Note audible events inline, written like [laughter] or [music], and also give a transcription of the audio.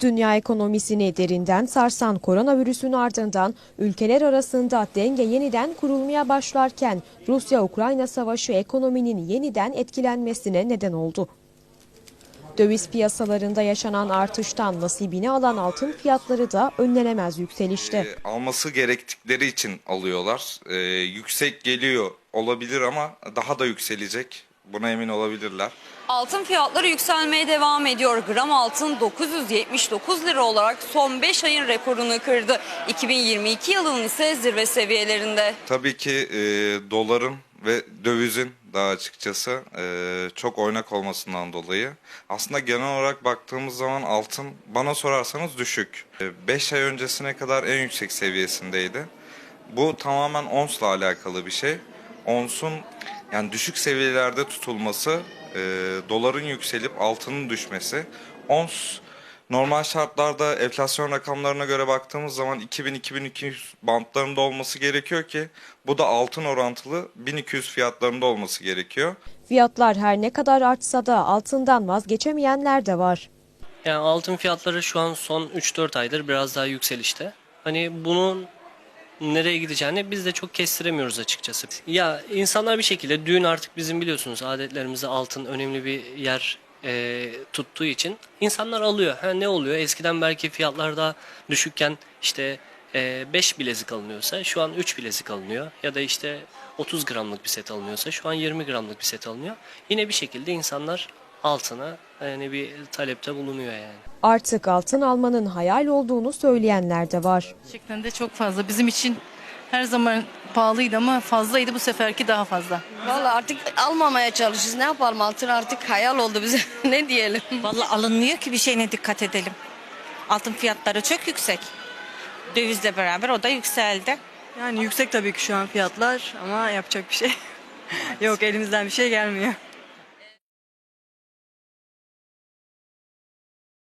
Dünya ekonomisini derinden sarsan koronavirüsün ardından ülkeler arasında denge yeniden kurulmaya başlarken Rusya-Ukrayna savaşı ekonominin yeniden etkilenmesine neden oldu. Döviz piyasalarında yaşanan artıştan nasibini alan altın fiyatları da önlenemez yükselişte. E, alması gerektikleri için alıyorlar. E, yüksek geliyor olabilir ama daha da yükselecek. Buna emin olabilirler. Altın fiyatları yükselmeye devam ediyor. Gram altın 979 lira olarak son 5 ayın rekorunu kırdı. 2022 yılının ise zirve seviyelerinde. Tabii ki e, doların ve dövizin daha açıkçası e, çok oynak olmasından dolayı. Aslında genel olarak baktığımız zaman altın bana sorarsanız düşük. 5 ay öncesine kadar en yüksek seviyesindeydi. Bu tamamen onsla alakalı bir şey. Onsun yani düşük seviyelerde tutulması, e, doların yükselip altının düşmesi. Ons normal şartlarda enflasyon rakamlarına göre baktığımız zaman 2000-2200 bantlarında olması gerekiyor ki bu da altın orantılı 1200 fiyatlarında olması gerekiyor. Fiyatlar her ne kadar artsa da altından vazgeçemeyenler de var. Yani altın fiyatları şu an son 3-4 aydır biraz daha yükselişte. Hani bunun nereye gideceğini biz de çok kestiremiyoruz açıkçası. Ya insanlar bir şekilde düğün artık bizim biliyorsunuz adetlerimizde altın önemli bir yer e, tuttuğu için insanlar alıyor. Ha, ne oluyor? Eskiden belki fiyatlar daha düşükken işte 5 bilezik alınıyorsa şu an 3 bilezik alınıyor. Ya da işte 30 gramlık bir set alınıyorsa şu an 20 gramlık bir set alınıyor. Yine bir şekilde insanlar altına yani bir talepte bulunuyor yani. Artık altın almanın hayal olduğunu söyleyenler de var. Gerçekten de çok fazla. Bizim için her zaman pahalıydı ama fazlaydı bu seferki daha fazla. Vallahi artık almamaya çalışırız. Ne yapalım altın artık hayal oldu bize. [laughs] ne diyelim? Vallahi alınmıyor ki bir şeyine dikkat edelim. Altın fiyatları çok yüksek. Dövizle beraber o da yükseldi. Yani yüksek tabii ki şu an fiyatlar ama yapacak bir şey [laughs] yok elimizden bir şey gelmiyor.